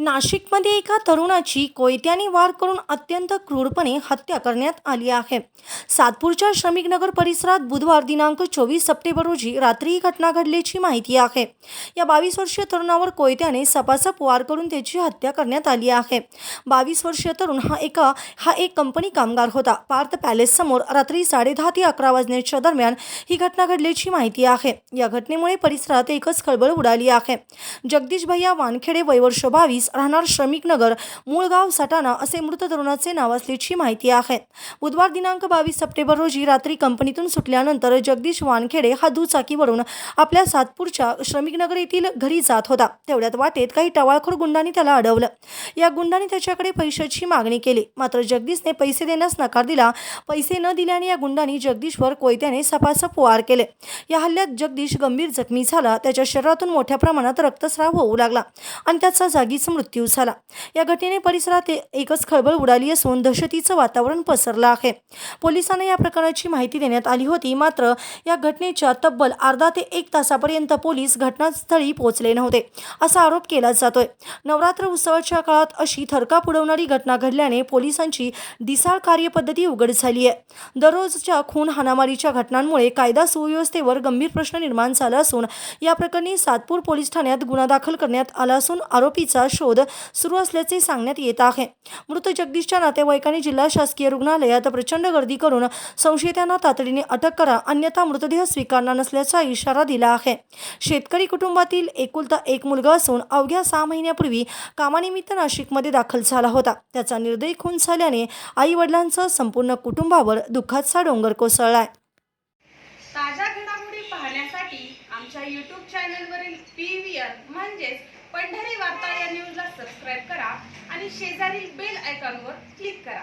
नाशिकमध्ये एका तरुणाची कोयत्याने वार करून अत्यंत क्रूरपणे हत्या करण्यात आली आहे. सातपूरच्या श्रमिकनगर परिसरात बुधवार दिनांक चोवीस सप्टेंबर रोजी रात्री ही घटना घडल्याची माहिती आहे. या बावीस वर्षीय तरुणावर कोयत्याने सपासप वार करून त्याची हत्या करण्यात आली आहे. बावीस वर्षीय तरुण हा एका हा एक कंपनी कामगार होता. पार्थ पॅलेससमोर रात्री साडेदहा ते अकरा वाजण्याच्या दरम्यान ही घटना घडल्याची माहिती आहे. या घटनेमुळे परिसरात एकच खळबळ उडाली आहे. जगदीश भैया वानखेडे वय वर्ष बावीस राहणार श्रमिक नगर मूळ सटाणा असे मृत तरुणाचे नाव असल्याची माहिती आहे. बुधवार दिनांक बावीस सप्टेंबर रोजी रात्री कंपनीतून सुटल्यानंतर जगदीश वानखेडे हा दुचाकीवरून आपल्या सातपूरच्या श्रमिकनगर येथील घरी जात होता. तेवढ्यात वाटेत काही टवाळखोर गुंडांनी त्याला अडवलं. या गुंडांनी त्याच्याकडे पैशाची मागणी केली. मात्र जगदीशने पैसे देण्यास नकार दिला. पैसे न दिल्याने या गुंडांनी जगदीशवर कोयत्याने सपासप वार केले. या हल्ल्यात जगदीश गंभीर जखमी झाला. त्याच्या शरीरातून मोठ्या प्रमाणात रक्तस्राव होऊ लागला आणि त्याचा जागीच मृत्यू झाला. या घटनेने परिसरात एकच खळबळ उडाली असून दहशतीचं वातावरण पसरलं आहे. पोलिसांना या प्रकरणाची माहिती देण्यात आली होती. मात्र या घटनेच्या तब्बल अर्धा ते एक तासापर्यंत पोलीस घटनास्थळी पोहोचले नव्हते असा आरोप केला जातोय. नवरात्र उत्सवाच्या काळात अशी थरकाप उडवणारी घटना घडल्याने पोलिसांची दिसाळ कार्यपद्धती उघड झाली आहे. दररोजच्या खून हाणामारीच्या घटनांमुळे कायदा सुव्यवस्थेवर गंभीर प्रश्न निर्माण झाला असून या प्रकरणी सातपूर पोलीस ठाण्यात गुन्हा दाखल करण्यात आला असून आरोपीचा शोध सुरू असल्याचे सांगण्यात येत आहे. मृत जगदीशच्या नातेवाईकांनी जिल्हा शासकीय रुग्णालयात प्रचंड गर्दी करून संशयितांना तातडीने अटक करा अन्यथा मृतदेह स्वीकारणार नसल्याचा इशारा दिला आहे. शेतकरी कुटुंबातील एकुलता एक मुलगा असून अवघ्या सहा महिन्यापूर्वी कामानिमित्त नाशिकमध्ये दाखल झाला होता. त्याचा निर्दयी खून झाल्याने आई वडिलांसह संपूर्ण कुटुंबावर दुःखाचा डोंगर कोसळला आहे ताज्या घडामोडी पाहण्यासाठी आमच्या यूट्यूब चॅनलवरील पी व्ही आर म्हणजेच पंढरी वार्ता या न्यूजला सबस्क्राईब करा आणि शेजारील बेल आयकॉनवर क्लिक करा.